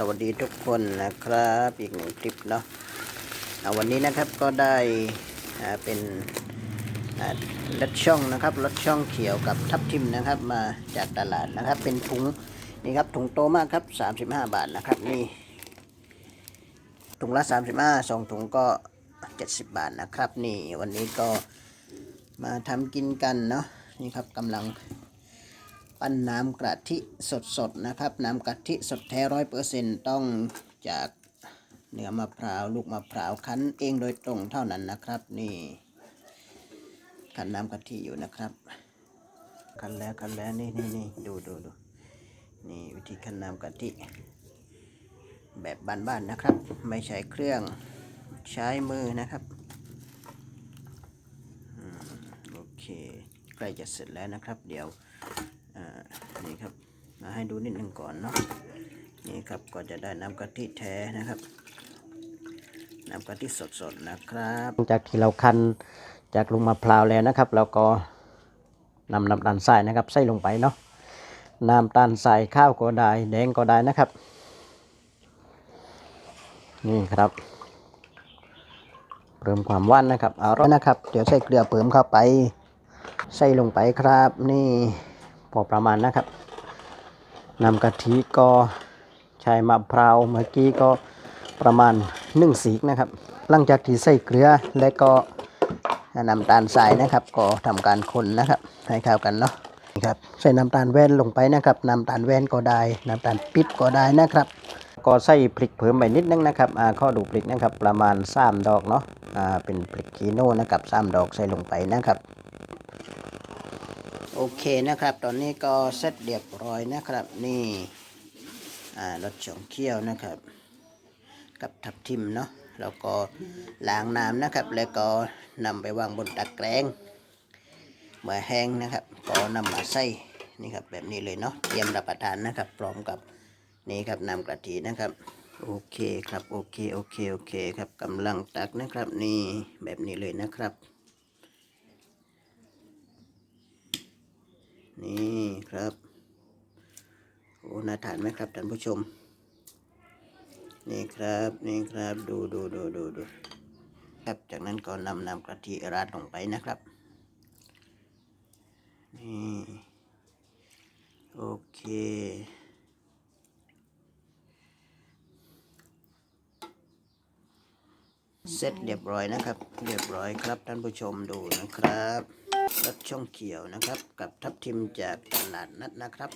สวัสดีทุกคนนะครับ อีกหนึ่งคลิปเนาะวันนี้นะครับก็ได้เป็นรถช่องนะครับรถช่องเขียวกับทับทิมนะครับมาจากตลาดนะครับ เป็นถุงนี่ครับถุงโตมากครับ35 บาทนะครับนี่ถุงละ 35สองถุงก็ 70 บาทนะครับ นี่วันนี้ก็มาทำกินกันเนาะนี่ครับกำลัง ปั้นน้ำกะทิสดๆนะครับ น้ำกะทิสดแท้ร้อยเปอร์เซ็นต้องจากเนื้อมะพร้าวลูกมะพร้าวคั้นเองโดยตรงเท่านั้นนะครับ นี่คั้นน้ำกะทิอยู่นะครับคั้นแล้วคั้นแล้วนี่นี่นี่ดูดูดูนี่วิธีคั้นน้ำกะทิแบบบ้านๆนะครับ ไม่ใช้เครื่องใช้มือนะครับโอเคใกล้จะเสร็จแล้วนะครับ เดี๋ยว ให้ดูนิดหนึ่งก่อนเนาะนี่ครับก็จะได้น้ำกะทิแท้นะครับน้ำกะทิสดๆนะครับจากที่เราคั้นจากลงมะพร้าวแล้วนะครับเราก็นำน้ำตาลทรายนะครับใส่ลงไปเนาะน้ำตาลทรายข้าวก็ได้แดงก็ได้นะครับ นี่ครับเพิ่มความหวานนะครับเอาละนะครับ เดี๋ยวใส่เกลือเพิ่มเข้าไป ใส่ลงไปครับ นี่พอประมาณนะครับ นำกะทิก็ใช้มะพร้าวเมื่อกี้ก็ประมาณหนึ่งสีกนะครับ หลังจากที่ใส่เกลือและก็น้ำตาลทรายนะครับ ก็ทำการคนนะครับให้เข้ากันเนาะนี่ครับใส่น้ำตาลแว่นลงไปนะครับน้ำตาลแว่นก็ได้น้ำตาลปิ๊บก็ได้นะครับ ก็ใส่พริกเพิ่มไปนิดนึงนะครับอ่าข้อดูพริกนะครับประมาณ3ดอกเนาะอ่าเป็นพริกคีโน่นะครับ3ดอกใส่ลงไปนะครับ โอเคนะครับ ตอนนี้ก็เสร็จเรียบร้อยนะครับ นี่อ่ารสช่องเคี่ยวนะครับ กับทับทิมเนาะแล้วก็ล้างน้ำนะครับ แล้วก็นำไปวางบนตะแกรงเมื่อแห้งนะครับ ก็นำมาใส่นี่ครับแบบนี้เลยเนาะเตรียมรับประทานนะครับพร้อมกับนี่ครับน้ำกะทินะครับ โอเคครับโอเคโอเคโอเคครับกำลังตักนะครับ นี่แบบนี้เลยนะครับ นี่ครับโอ้น่าทานไหมครับท่านผู้ชม นี่ครับนี่ครับดูดูดูดูดูครับจากนั้นก็นำนำกะทิราดลงไปนะครับนี่โอเคเสร็จเรียบร้อยนะครับ เรียบร้อยครับท่านผู้ชมดูนะครับ รถช่องเขียวนะครับ กับทับทิมจากตลาดนัดนะครับ